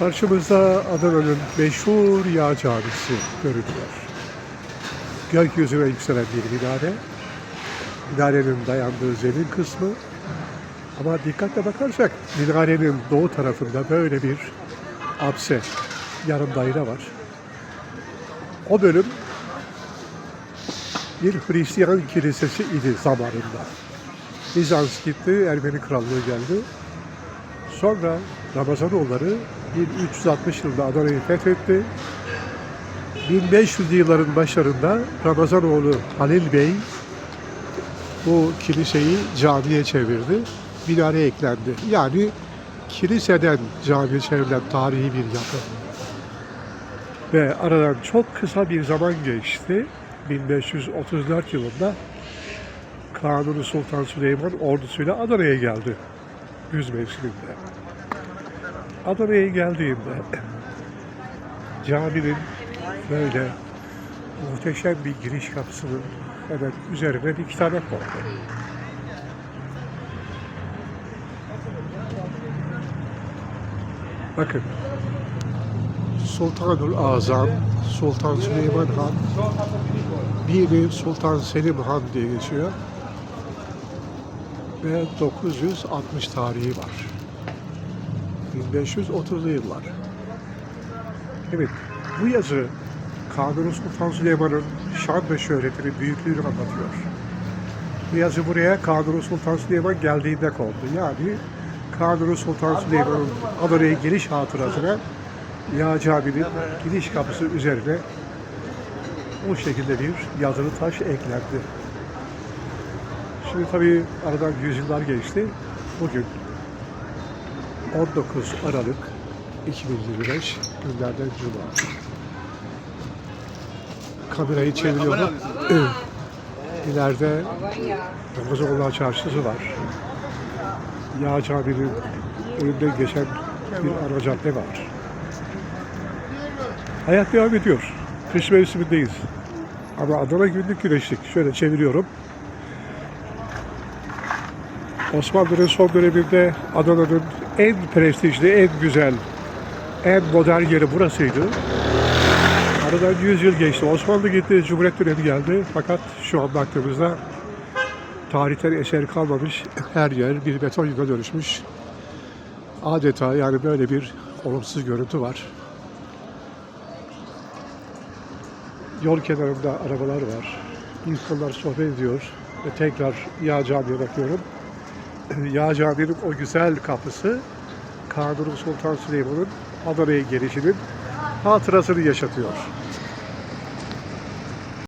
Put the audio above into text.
Karşımızda Adana'nın meşhur yağ camisi görünüyor. Gökyüzüne yükselen bir minare. Minarenin dayandığı zemin kısmı. Ama dikkatle bakarsak minarenin doğu tarafında böyle bir apse, yarım daire var. O bölüm bir Hristiyan kilisesi idi zamanında. Bizans gitti, Ermeni Krallığı geldi. Sonra Ramazanoğulları 1360 yılında Adana'yı fethetti. 1500'lü yılların başlarında Ramazanoğlu Halil Bey bu kiliseyi camiye çevirdi. Minare eklendi. Yani kiliseden camiye çevrilen tarihi bir yapı. Ve aradan çok kısa bir zaman geçti. 1534 yılında Kanuni Sultan Süleyman ordusuyla Adana'ya geldi. Güz mevsiminde. Adana'ya geldiğinde caminin böyle muhteşem bir giriş kapısının hemen üzerine bir kitap kondu. Bakın Sultanul Azam, Sultan Süleyman Han, biri Sultan Selim Han diye geçiyor ve 960 tarihi var. 1530'lu yıllar. Evet, bu yazı Kanuni Sultan Süleyman'ın şan ve şöhretini, büyüklüğünü anlatıyor. Bu yazı buraya Kanuni Sultan Süleyman geldiğinde kondu. Yani Kanuni Sultan Süleyman'ın Adana'ya geliş hatırasına Yağ Camii'nin giriş kapısı üzerine o şekilde bir yazılı taş eklendi. Şimdi tabii aradan yüzyıllar geçti. Bugün 19 Aralık 2025 günlerden Cuma. Kamerayı çeviriyorum. İleride Ramazanoğlu Çarşısı var. Yağ Camii'nin önünden geçen bir ara cadde var. Hayat devam ediyor. Kış mevsimindeyiz. Ama Adana günlük güneşlik. Şöyle çeviriyorum. Osmanlı'nın son döneminde Adana'nın en prestijli, en güzel, en modern yeri burasıydı. Aradan 100 yıl geçti. Osmanlı gitti, Cumhuriyet dönemi geldi. Fakat şu an baktığımızda tarihten eser kalmamış. Her yer bir beton yıla dönüşmüş. Adeta yani böyle bir olumsuz görüntü var. Yol kenarında arabalar var. İnsanlar sohbet ediyor. Ve tekrar Yağ Camii'ye bakıyorum. Yağ Camii'nin o güzel kapısı Kanuni Sultan Süleyman'ın Adana'ya gelişinin hatırasını yaşatıyor.